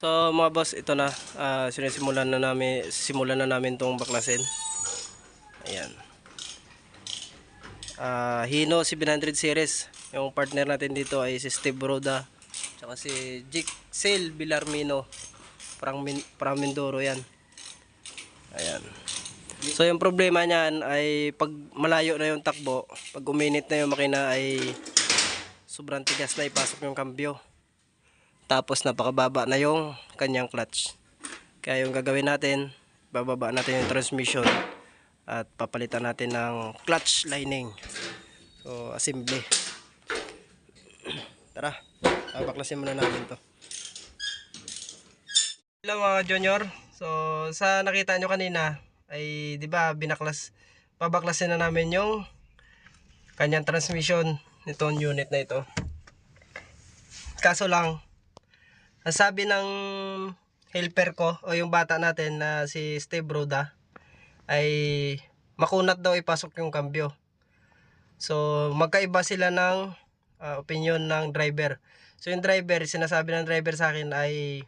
So mga boss, ito na. Ah, sinisimulan na namin, simulan na namin tong baklasin. Ayan. Ah, Hino 700 series. Yung partner natin dito ay si Steve Roda. Tsaka si Jake Sale Villarmino. Parang, min, parang Mindoro yan. Ayan. So yung problema niyan ay pag malayo na yung takbo, pag uminit na yung makina ay sobrang tigas na ipasok yung kambyo. Tapos napakababa na yung kanyang clutch. Kaya yung gagawin natin, bababa natin yung transmission at papalitan natin ng clutch lining. So, assembly. Tara, babaklasin muna natin to. Hello mga junior. So, sa nakita nyo kanina, ay di ba binaklas, babaklasin na namin yung kanyang transmission nitong unit na ito. Kaso lang, ang sabi ng helper ko o yung bata natin na si Steve Roda ay makunat daw ipasok yung kambyo. So magkaiba sila ng ah, opinion ng driver. So yung driver, sinasabi ng driver sa akin ay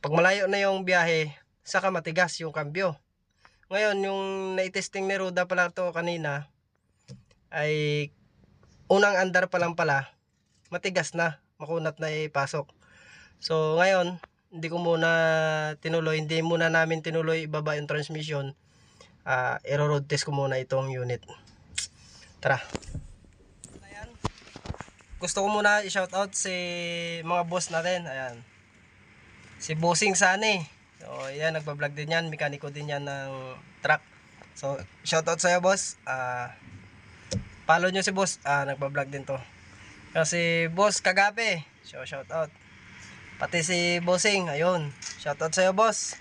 pag malayo na yung biyahe, saka matigas yung kambyo. Ngayon, yung naitesting ni Roda pala to kanina ay unang andar pa lang pala, matigas na, makunat na ipasok. So ngayon, hindi ko muna tinuloy, hindi muna namin tinuloy ibaba yung transmission. Ah, iro-road test ko muna itong unit. Tara. Ayan. Gusto ko muna i-shout out si mga boss natin. Ayan. Si Bossing Sani. So, ayan, nagpa-vlog din yan. Mekaniko din yan ng truck. So, shout out sa'yo, boss. Ah, follow nyo si boss. Ah, nagpa-vlog din to. Kasi boss Kagape. So, shout out. Pati si Bossing, ayun. Shoutout sa'yo, boss.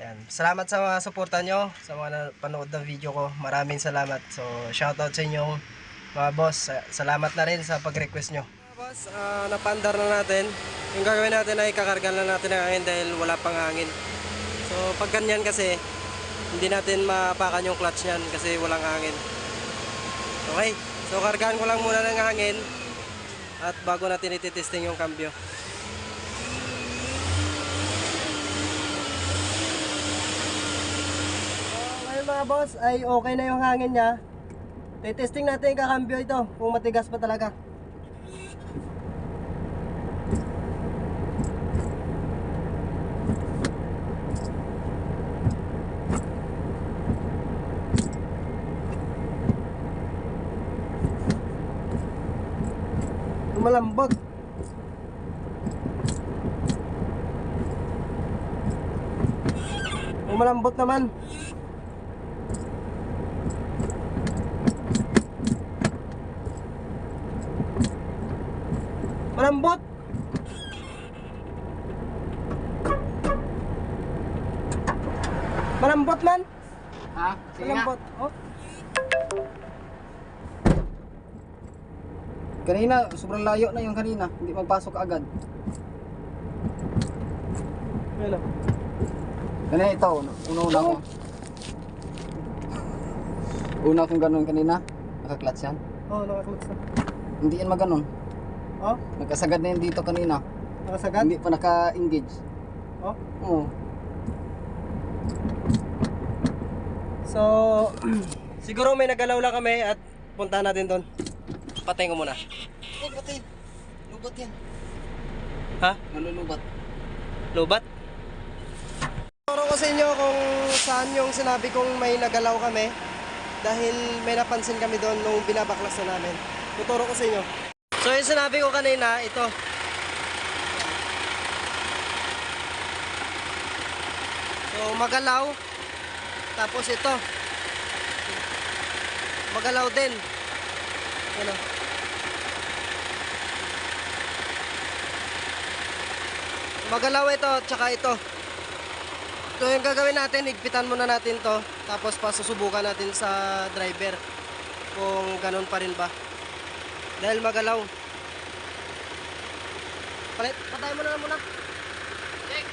Ayan. Salamat sa mga suporta nyo, sa mga panood ng video ko. Maraming salamat. So, shoutout sa inyong mga boss. Sa- Salamat na rin sa pag-request nyo. Boss, ah, napandar na natin. Yung gagawin natin ay kakargan na natin ng hangin dahil wala pang hangin. So, pag ganyan kasi, hindi natin mapakan yung clutch niyan kasi walang hangin. Okay, so kargaan ko lang muna ng hangin at bago natin ititesting yung cambio. So, ngayon mga boss ay okay na yung hangin niya. Titesting natin yung kakambyo ito kung matigas pa talaga. Malambot. Oh, malambot naman. Malambot Kanina, sobrang layo na yung kanina. Hindi magpasok agad. Ano? Kanina ito, una-una ko. Una kong ganun kanina. Nakaklats yan. Oh, nakaklutsa. Hindi yan maganon. Oh, Nagkasagad na yan dito kanina. nakasagad. Hindi pa naka-engage. Oh. Oo. So, siguro may nagalaw lang kami at punta natin doon. Patayin ko muna. Lubat yan. Lubat. Ha? Nalulubat. Lobat? Turo ko sa inyo kung saan yung sinabi kong may nagalaw kami dahil may napansin kami doon nung binabaklas na namin. Tuturo ko sa inyo. So yung sinabi ko kanina, ito. So magalaw. Tapos ito. Magalaw din. Ano? Magalaw ito, tsaka ito. So yung gagawin natin, higpitan muna natin to Tapos pasusubukan natin sa driver Kung ganun pa rin ba. Dahil magalaw. Palit, patay mo na muna. Check.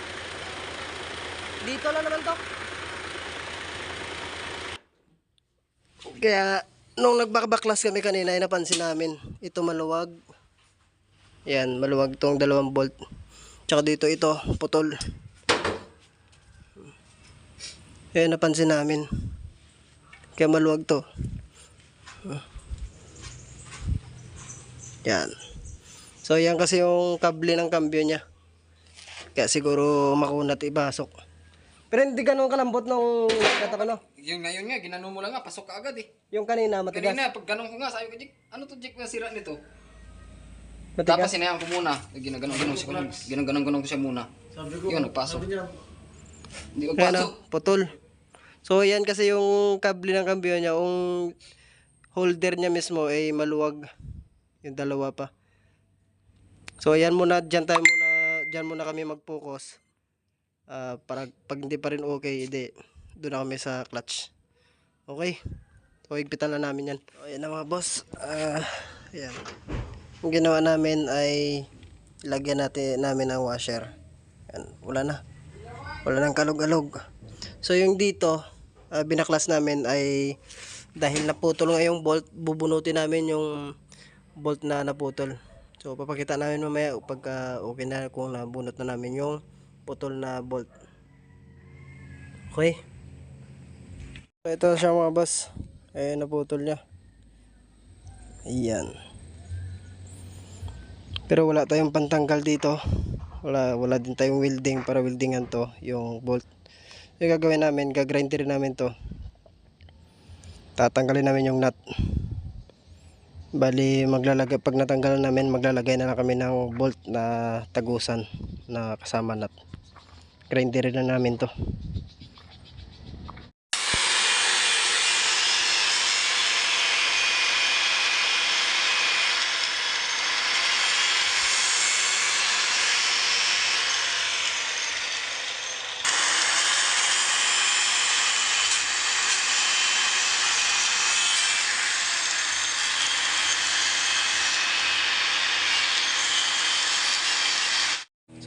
Dito lang naman to. Kaya Nung nagbakbaklas kami kanina ay napansin namin Ito maluwag. Yan, maluwag tong dalawang bolt Tsaka dito ito, putol. Kaya napansin namin. Kaya maluwag to. Yan. So yan kasi yung kable ng kambyo niya. Kaya siguro makunat ibasok. Pero hindi ganun kalambot nung ko no. Yung ngayon nga, ginano mo lang nga, pasok ka agad eh. Yung kanina matigas. Kanina, pag ganun ko nga, sabi ko, Jik, ano to Jik na sira nito? Matigas. Tapos sinayang ko muna. Ginaganon-ganon ko Ginaganon-ganon ko siya muna. Yun, nagpasok. Hindi ko Ayan pasok. o, putol. So yan kasi yung kable ng kambyo niya, yung holder niya mismo ay maluwag. Yung dalawa pa. So yan muna, dyan tayo muna, dyan muna kami mag-focus. Ah, para pag hindi pa rin okay, hindi. Doon na kami sa clutch. Okay? So higpitan na namin yan. So ayan na mga boss. Ah, ayan. Ginawa namin ay lagyan natin namin ang washer. Yan, wala na. Wala nang kalog-alog. So yung dito, ah, binaklas namin ay dahil naputol nga yung bolt, bubunutin namin yung bolt na naputol. So papakita namin mamaya pagka okay na kung nabunot na namin yung putol na bolt. Okay. So ito siya mga boss. Eh naputol niya. Ayan. Pero wala tayong pantanggal dito. Wala wala din tayong welding para weldingan to yung bolt. Yung gagawin namin, gagrinderin namin to. Tatanggalin namin yung nut. Bali maglalagay pag natanggalan namin, maglalagay na lang kami ng bolt na tagusan na kasama nut. Grinderin na namin to.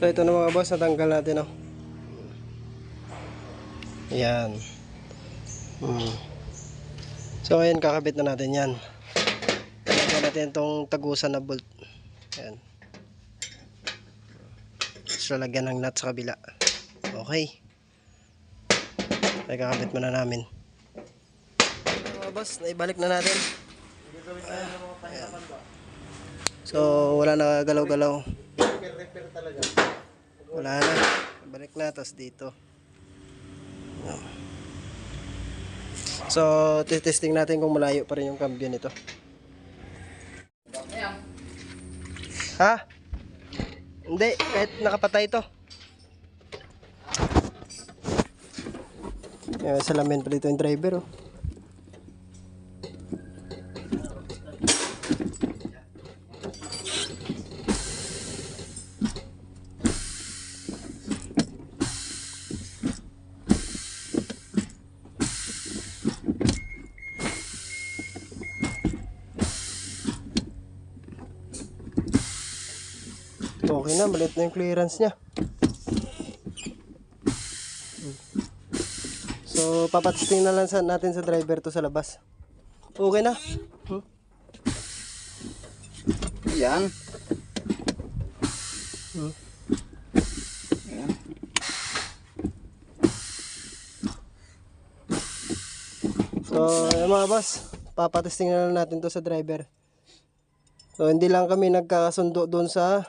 So ito na mga boss, natanggal natin oh. Yan. Hmm. So ayan, kakabit na natin yan. Lagyan natin itong tagusan na bolt. Yan. So lagyan ng nut sa kabila. Okay. Ay kakabit muna namin. Mga boss, naibalik na natin. Ayan. So wala na galaw-galaw. Wala na. Balik na. Tapos dito. Yan. So, testing natin kung malayo pa rin yung cambio nito. Ha? Hindi. Kahit nakapatay ito. Yan, salamin pa dito yung driver, oh. Na, maliit na yung clearance niya. So, papatisting na lang sa, natin sa driver to sa labas. Okay na. Hmm? Ayan. Hmm. So, ayun mga boss, papatisting na lang natin to sa driver. So, hindi lang kami nagkakasundo doon sa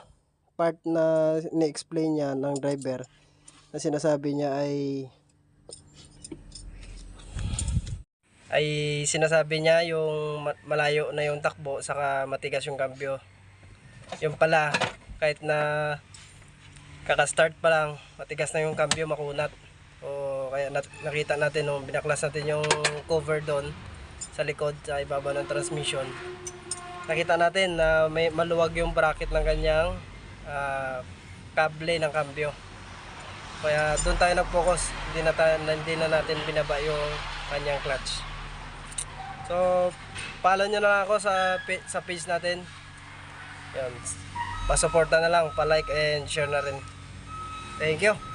part na ni-explain niya ng driver na sinasabi niya ay ay sinasabi niya yung ma- malayo na yung takbo saka matigas yung kambyo. Yung pala kahit na kaka-start pa lang matigas na yung kambyo makunat. O kaya nat- nakita natin nung binaklas natin yung cover doon sa likod sa ibaba ng transmission. Nakita natin na may maluwag yung bracket ng kanyang ah, kable ng kambyo. Kaya doon tayo nag-focus. Hindi na, hindi na natin binaba yung kanyang clutch. So, follow nyo na lang ako sa, sa page natin. Yan. Pasuporta na lang, pa-like and share na rin. Thank you.